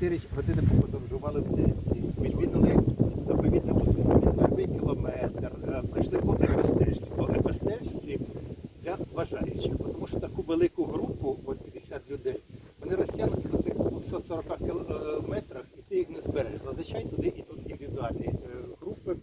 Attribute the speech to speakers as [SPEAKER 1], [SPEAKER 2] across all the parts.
[SPEAKER 1] 4 години поподорожували в день. Відвідали смугу, перший кілометр, е, пройшли по екостежці. По екостежці для бажаючих, тому що таку велику групу, от 50 людей, вони розтягнуться на тих 240 кілометрах, і ти їх не збереш. Зазвичай туди йдуть індивідуальні е, групи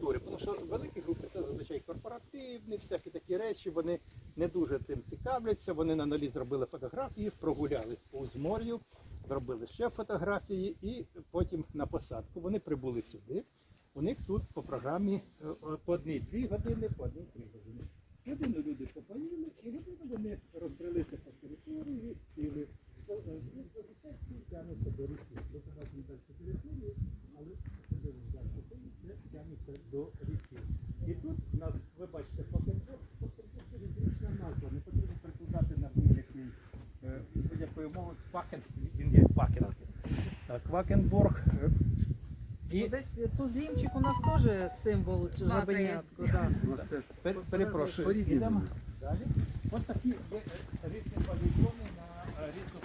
[SPEAKER 1] тури. Тому що великі групи це зазвичай корпоративні, всякі такі речі, вони не дуже тим цікавляться. Вони на нулі зробили фотографії, прогулялись по узмор'ю, зробили ще фотографії і потім на посадку. Вони прибули сюди. У них тут по програмі е, е, по одній-дві години, по одній-три години. Годину люди попоїли, і годину вони розбрелися по території, сіли. Е, е, тягнуться до ріки. До далі територію, але тягнуться до ріки. І тут у нас, ви бачите, покенбок, покенбок це річна назва, не потрібно прикладати на будь-який е, Пакен, він є. Так, е, І
[SPEAKER 2] Ну, Десь тузлімчик у нас теж символ жабенятку. Да.
[SPEAKER 1] Пер- Перепрошую, йдемо далі. Ось такі є е, різні павільйони на е, різну.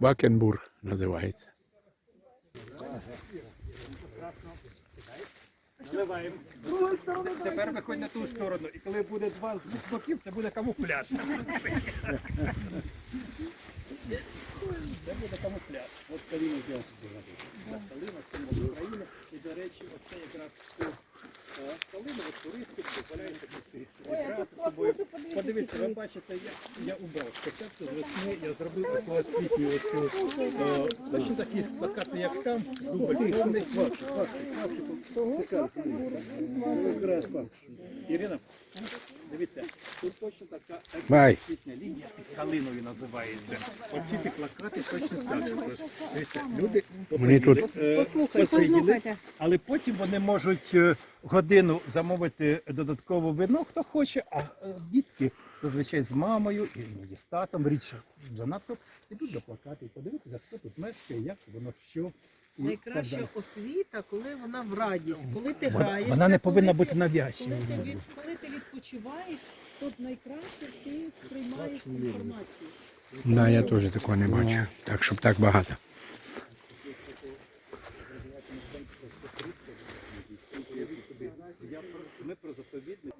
[SPEAKER 3] Вакенбург називається.
[SPEAKER 1] Наливаємо. Тепер виходь на ту сторону. І коли буде два з двох боків, це буде камуфляж. Це буде камуфляж. От каліна взяв. Так, Калина, символ України. І, до речі, оце якраз цю е, калину, от туристи дозволяють такі брати з собою. Подивіться, ви бачите, я, я убрав. Спочатку з весни я зробив таку освітню оцю, е, точно такі плакати, як там, дубль повний. Ірина, дивіться, тут точно така освітня лінія під Калинові називається. Оці ті плакати точно так. Дивіться, люди
[SPEAKER 3] Мені тут-
[SPEAKER 1] е, посиділи, але потім вони можуть е, годину замовити додатково вино, хто хоче, а е, дітки зазвичай з мамою і іноді з татом, рідше занадто, ідуть до плакати і подивитися, хто тут мешкає, як воно що. і так
[SPEAKER 2] Найкраща
[SPEAKER 1] далі.
[SPEAKER 2] освіта, коли вона в радість, коли ти
[SPEAKER 1] Вона-
[SPEAKER 2] граєшся.
[SPEAKER 1] вона не
[SPEAKER 2] коли
[SPEAKER 1] повинна
[SPEAKER 2] ти-
[SPEAKER 1] бути навязчивою.
[SPEAKER 2] Коли ти, від, коли ти відпочиваєш, то найкраще ти сприймаєш інформацію.
[SPEAKER 3] Да, я теж такого не бачу. Ну. Так, щоб так багато. Ми про заповідник.